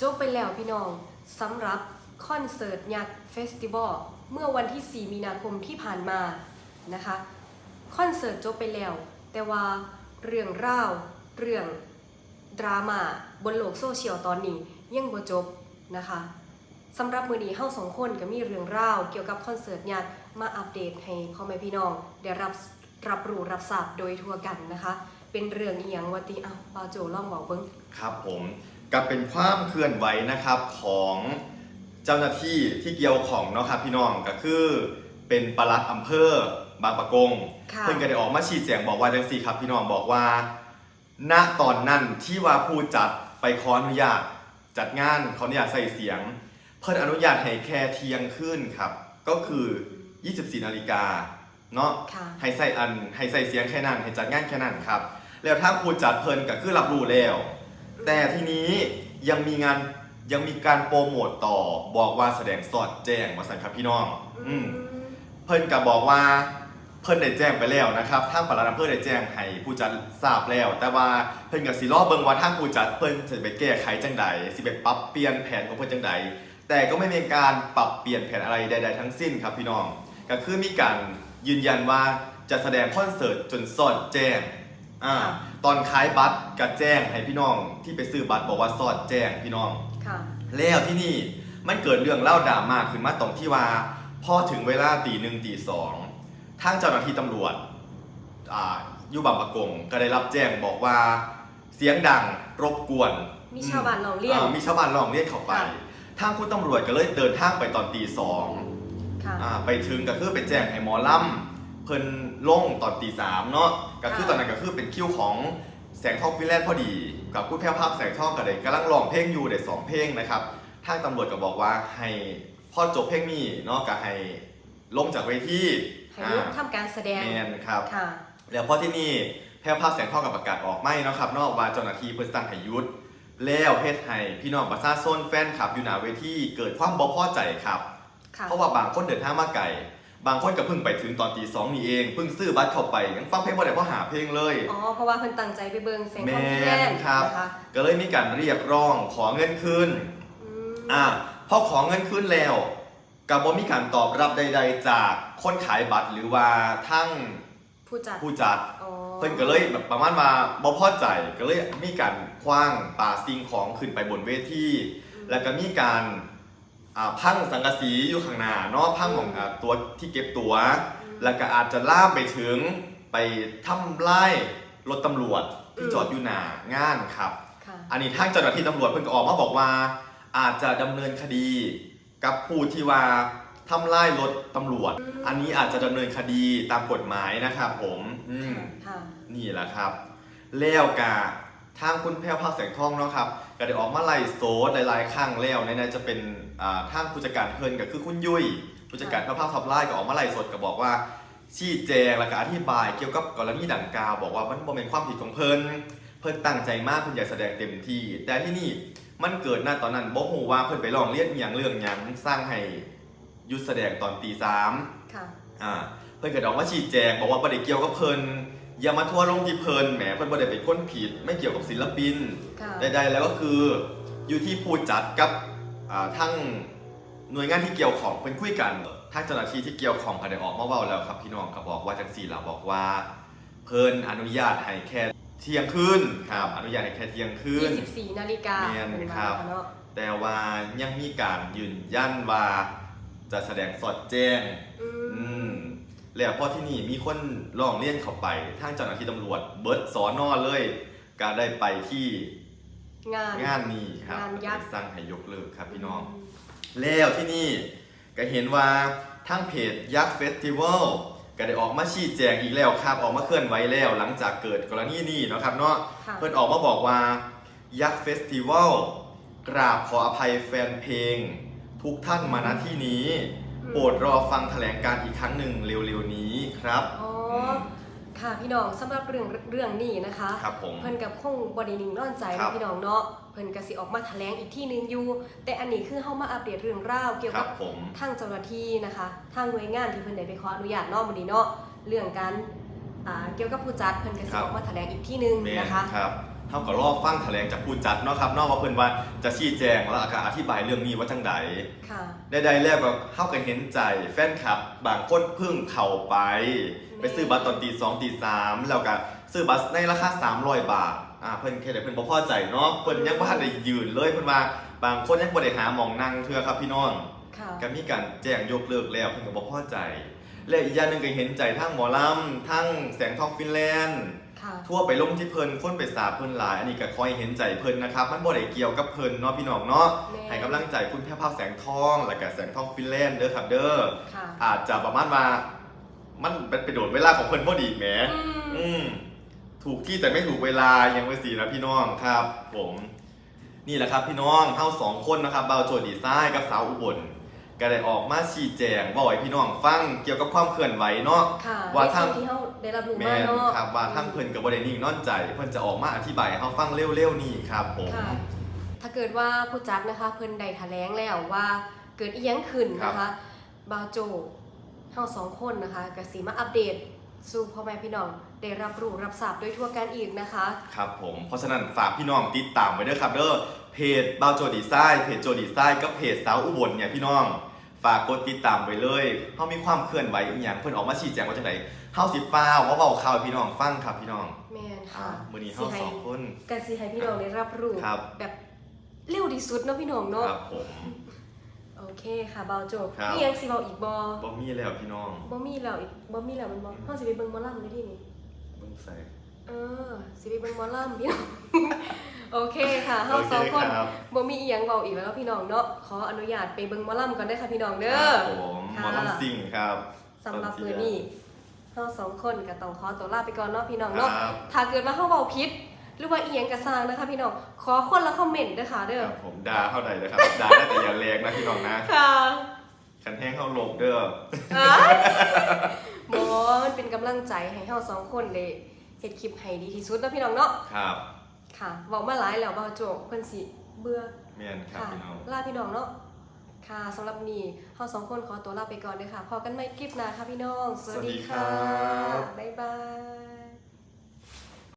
จบไปแล้วพี่น้องสำหรับคอนเสิร์ตยักษ์เฟสติวัลเมื่อวันที่ 4 มีนาคมที่ผ่านมานะคะคอนเสิร์ตจบไปแล้ว แต่ว่าเรื่องราวเรื่องดราม่าบนโลกโซเชียลตอนนี้ยังบ่จบนะคะสำหรับมือนี้เฮาสองคนก็มีเรื่องราวเกี่ยวกับคอนเสิร์ตยักษ์มาอัปเดตให้พ่อแม่พี่น้องได้รับรับรู้รับทราบโดยทั่วกันนะคะ เป็นเรื่องอีหยังวาติอ้าวบาโจลองบอกเบิ่งครับผม ก็เป็นความเคลื่อนไหวนะครับของเจ้าหน้าที่ที่เกี่ยวของเนาะครับพี่น้องก็คือเป็นปลัดอำเภอบางปะกงค่ะเพิ่งก็ได้ออกมาชี้แจงบอกว่าจังสี่ครับพี่น้องบอกว่า ณตอนนั้นที่ว่าผู้จัดไปขออนุญาตจัดงานเขาอนุญาตใส่เสียง เพิ่นอนุญาตให้แค่เที่ยงคืนครับ ก็คือ 24นาฬิกาเนาะค่ะให้ใส่อันให้ใส่เสียงแค่นั้นให้จัดงานแค่นั้นครับ แล้วถ้าผู้จัดเพิ่นก็คือรับรู้แล้ว แต่ทีนี้ยังมีงานยังมีการโปรโมทต่อบอกว่าแสดงสอดแจ้งมาสั่นครับพี่น้อง อืมเพิ่นก็บอกว่าเพิ่นได้แจ้งไปแล้วนะครับทางปลัดอำเภอได้แจ้งให้ผู้จัดทราบแล้ว แต่ว่าเพิ่นก็สิรอเบิ่งว่าทางผู้จัดเพิ่นจะไปแก้ไขจังใดสิไปปรับเปลี่ยนแผนของเพิ่นจังใดแต่ก็ไม่มีการปรับเปลี่ยนแผนอะไรใด ๆ ทั้งสิ้นครับพี่น้อง ก็คือมีการยืนยันว่าจะแสดงคอนเสิร์ตจนสอดแจ้ง อ่าค่ะ ตอนขายบัตรก็แจ้งให้พี่น้องที่ไปซื้อบัตรบอกว่าสอดแจ้งพี่น้อง ค่ะ แล้วที่นี่มันเกิดเรื่องเล่าดราม่าขึ้นมาตรงที่ว่าพอถึงเวลาตีหนึ่งตีสองทางเจ้าหน้าที่ตำรวจอ่าอยู่บางประกงก็ได้รับแจ้งบอกว่าเสียงดังรบกวนมีชาวบ้านร้องเรียนามีชาวบ้านร้องเรียนเข้าไป ค่ะ ทางคุณตำรวจก็เลยเดินทางไปตอนตีสองค่ะ อ่าไปถึงก็คือไปแจ้งให้หมอลำเพิ่นลงตอนตีสามเนาะก็คือค่ะตอนนั้นก็คือเป็นคิวของแสงทองฟินแลนด์พอดี กับคุณแพ้วภาพแสงทองก็ได้กำลังร้องเพลงอยู่ได้สองเพลงนะครับทางตำรวจก็บอกว่าให้พอจบเพลงนี้เนาะก็ให้ลงจากเวทีให้ลูกทำการแสดงแมนครับค่ะแล้วพอที่นี่แพร่ภาพแสงทองกับประกาศออกไม่เนาะครับนอกว่าเจ้าหน้าที่เพิ่นสั่งให้หยุดแล้วเพศให้พี่น้องประชาชนแฟนคลับอยู่หน้าเวทีเกิดความบ่พอใจครับค่ะเพราะว่าบางคนเดินทางมาไกล บางคนก็เพิ่งไปถึงตอนตีสองนี่เองเพิ่งซื้อบัตรเข้าไปยังฟังเพลงบ่ได้เพราะหาเพลงเลย อ๋อ เพราะว่าเพิ่นตั้งใจไปเบิ่งแสงแมทองฟิแลนนด์ครับ นะคะก็เลยมีการเรียกร้องขอเงินคืนอืมอ่าพอขอเงินคืนแล้วกับบ่มีการตอบรับใด ๆ จากคนขายบัตรหรือว่าทั้งผู้จัดผู้จัด อ๋อเพิ่นก็เลยแบบประมาณว่าบ่พอใจก็เลยมีการคว้างปาสิ่งของขึ้นไปบนเวทีแล้วก็มีการ อ่าพังสังกะสีอยู่ข้างหน้าเนาะพังของอ่าตัวที่เก็บตัว แล้วก็อาจจะล่ามไปถึงไปทำลายรถตำรวจที่จอดอยู่หน้างานครับ ค่ะ อันนี้ทางเจ้าหน้าที่ตำรวจเพิ่งก็ออกมาบอกว่า อาจจะดำเนินคดีกับผู้ที่ว่าทำลายรถตำรวจ อืม อันนี้อาจจะดำเนินคดีตามกฎหมายนะครับผมอืม ค่ะ นี่แหละครับ แล้วกา ทางคุณแพรวภาคแสงทองเนาะครับก็ได้ออกมาไล่โซดหลายๆครั้งแล้วในนั้นจะเป็นอ่าทางผู้จัดการเพิ่นก็คือคุณยุ้ยผู้จัดการแพรวภาคท็อปไลน์ก็ออกมาไล่สดก็บอกว่าชี้แจงและก็อธิบายเกี่ยวกับกรณีดังกล่าวบอกว่ามันบ่เป็นความผิดของเพิ่นเพิ่นตั้งใจมากเพิ่นอยากแสดงเต็มที่ แต่ที่นี่มันเกิดหน้าตอนนั้นบ่ฮู้ว่าเพิ่นไปร้องเรียนอหย่างเรื่องหยังสร้างให้หยุดแสดงตอนตีสามค่ะ อ่าเพิ่นก็ได้ออกมาชี้แจงบอกว่าบ่ได้เกี่ยวกับเพิ่น อย่ามาทัวร์ลงที่เพิ่นแหมเพิ่นบ่ได้เป็นคนผิดไม่เกี่ยวกับศิลปินค่ะ ใดๆแล้วก็คืออยู่ที่ผู้จัดกับอ่าทั้งหน่วยงานที่เกี่ยวของเพิ่นคุยกันทางเจ้าหน้าที่ที่เกี่ยวของก็ได้ออกมาเว้าแล้วครับพี่น้องก็บอกว่าจังซี่ล่ะบอกว่า เพิ่นอนุญาตให้แค่เที่ยงคืนครับอนุญาตให้แค่เที่ยงคืน 24 นาฬิกาแม่นเป็นครับวันเนาะ แต่ว่ายังมีการยืนยันว่าจะแสดงสอดแจ้ง อือืมม แล้วพอที่นี่มีคนร้องเรียนเข้าไปทางเจ้าหน้าที่ตำรวจ เบิร์ดสอนอเลยก็ได้ไปที่งานงานนี้ครับงานยักษ์ไปสั่งให้ยกเลิกครับพี่น้อง แล้วที่นี่ก็เห็นว่าทางเพจยักษ์เฟสติวัลก็ได้ออกมาชี้แจงอีกแล้วครับ ออกมาเคลื่อนไหวแล้ว หลังจากเกิดกรณีนี้เนาะครับเนาะค่ะเพื่อนออกมาบอกว่ายักษ์เฟสติวัลกราบขออภัยแฟนเพลง ทุกท่านมาณที่นี้อืม โปรดรอฟังแถลงการอีกครั้งหนึ่งเร็วๆนี้ครับ อ๋ออค่ะพี่น้องสำหรับเรื่องเรื่องนี้นะคะครับผมเพิ่นกับคงบไดีนิ่งนอนใจครันะบพี่น้องเนาะเพิ่นก็สิออกมาแถลงอีกที่หนึงอยู่ แต่อันนี้คือเฮามาอัปเดตเรื่องราวเกี่ยวคกัรับบผม ทางเจ้าหน้าที่นะคะทางหน่วยงานที่เพิ่นได้ไปขออนุญาตเนาะมื้อนี้เนาะเรื่องการอ่าเกี่ยวกับผู้จัดเพิ่นก็สิครับออกมาแถลงอีกที่หนึงแม่นนะคะ ครับ เท่ากับรอบฟังแถลงจากผู้จัดเนาะครับเนอกว่าเพิ่นว่าจะชี้แจงแล้วก็อธิบายเรื่องนี้ว่าจังไดค่ะ ใดๆแล้วก็เท่ากับเห็นใจแฟนคลับบางคนเพิ่งเข้าไป ไปซื้อบัตรตอนตีสองตีสามแล้วก็ซื้อบัตรในราคา 300 บาทอ่าเพิ่นแค่ได้เพิ่นบ่พอใจเนาะเพิ่นยังบ่ทันได้ยืนเลยเพิ่นว่าบางคนยังบ่ได้หาหมองนั่งเทื่อครับพี่น้องค่ะ ก็มีการแจ้งยกเลิกแล้วเพิ่นก็บ่พอใจ และอีกอย่างหนึงก็เห็นใจทั้งหมอลำทั้งแสงทองฟินแลนด์ ค่ะ ทั่วไปลงที่เพิ่นคนไปสาบเพิ่นหลาย อันนี้ก็คอยเห็นใจเพิ่นนะครับ มันบ่ได้เกี่ยวกับเพิ่นเนาะพี่น้องเนาะแม่ ให้กำลังใจคุณแพรภาพแสงทอง และก็แสงทองฟินแลนด์เด้อครับเด้อค่ะอาจจะประมาณว่ามันเป็นไปโดดเวลาของเพิ่นพอดีแหม อืม อืมถูกที่แต่ไม่ถูกเวลายังไม่สีนะพี่น้องครับ ผม นี่แหละครับพี่น้องเท่าสองคนนะครับบาวโจดีไซน์กับสาวอุบล ก็ได้ออกมาชี้แจงบอกให้พี่น้องฟังเกี่ยวกับความเคลื่อนไหวเนาะค่ะว่าในทางสิ่งที่เขาได้รับรู้แมมานเนาะครับว่าทั้งเพิ่นกับบรินิ่งนอนใจ เพิ่นจะออกมาอธิบายให้เขาฟังเร็วๆนี่ครับผม ค่ะ ถ้าเกิดว่าผู้จัดนะคะเพิ่นได้แถลงแล้วว่าเกิดอีหยังขึ้นนะคะบาวโจเฮาสองคนนะคะก็สิมาอัปเดต สู่พ่อแม่พี่น้องได้รับรู้รับทราบโดยทั่วกันอีกนะคะ ครับผมเพราะฉะนั้นฝากพี่น้องติดตามไว้ด้วยครับเด้อเพจบาวโจดีไซน์เพจโจดีไซน์กับเพจสาวอุบลเนี่ยพี่น้อง ฝากกดติดตามไว้เลยเขามีความเคลื่อนไหวอีกอย่างเพิ่นออกมาชี้แจงว่าจังไดเฮาสิฟ้าวว่าเว้าข่าวให้พี่น้องฟังครับพี่น้องแม่นอ่าค่ะมื้อนี้เฮาสองคน กันสิให้พี่น้องได้รับรู้ครับ แบบเร็วที่สุดเนาะพี่น้องเนาะครับผม โอเคค่ะบาวโจครับ มีหยังสิเว้าอีกบ่บ่มีแล้วพี่น้องบ่มีแล้วอีกบ่มีแล้วมันบ่เฮาสิไปเบิ่งหมอลำเลยที่นี่ เบิ่งใส่เออสิไปเบิ่งหมอลำพี่น้อง โอเคค่ะเฮาโอเคสองคนครับบ่มีอีหยังเว้าอีกแล้วพี่น้องเนาะขออนุญาตไปเบิ่งหมอลำก่อนเด้อค่ะพี่น้องเด้คอรับผมค่ะหมอลำซิ่งครับสำหรับมื้อนี้เฮาสองคนก็ต้องขอตัวลาไปก่อนเนาะพี่น้องคเนาะรับถ้าเกิดว่าเฮาเว้าผิดหรือว่าอีหยังก็สร้างนะคะพี่น้อง ขอคนละคอมเมนต์เด้อค่ะเด้อครับผมด่าเท่าใดนะครับด่าได้แต่อย่าแรงนะพี่น้องนะ ค่ะคันแห้งเข้าหลบเด้ออ้ายหมอมันเป็นกำลังใจให้เฮาสองคนได้เฮ็ดคลิปให้ดีที่สุดเนาะพี่น้องเนาะ ครับ ค่ะเว้ามาหลายแล้วบ่าวโจกเพิ่นสิเบื่อแม่นครับค่ะพี่น้อง ลาพี่น้องเนาะค่ะสำหรับนี้เฮาสองคนขอตัวลาไปก่อนเด้อค่ะพอกันใหม่คลิปหน้าค่ะพี่น้อง สวัสดีครับบ๊ายบาย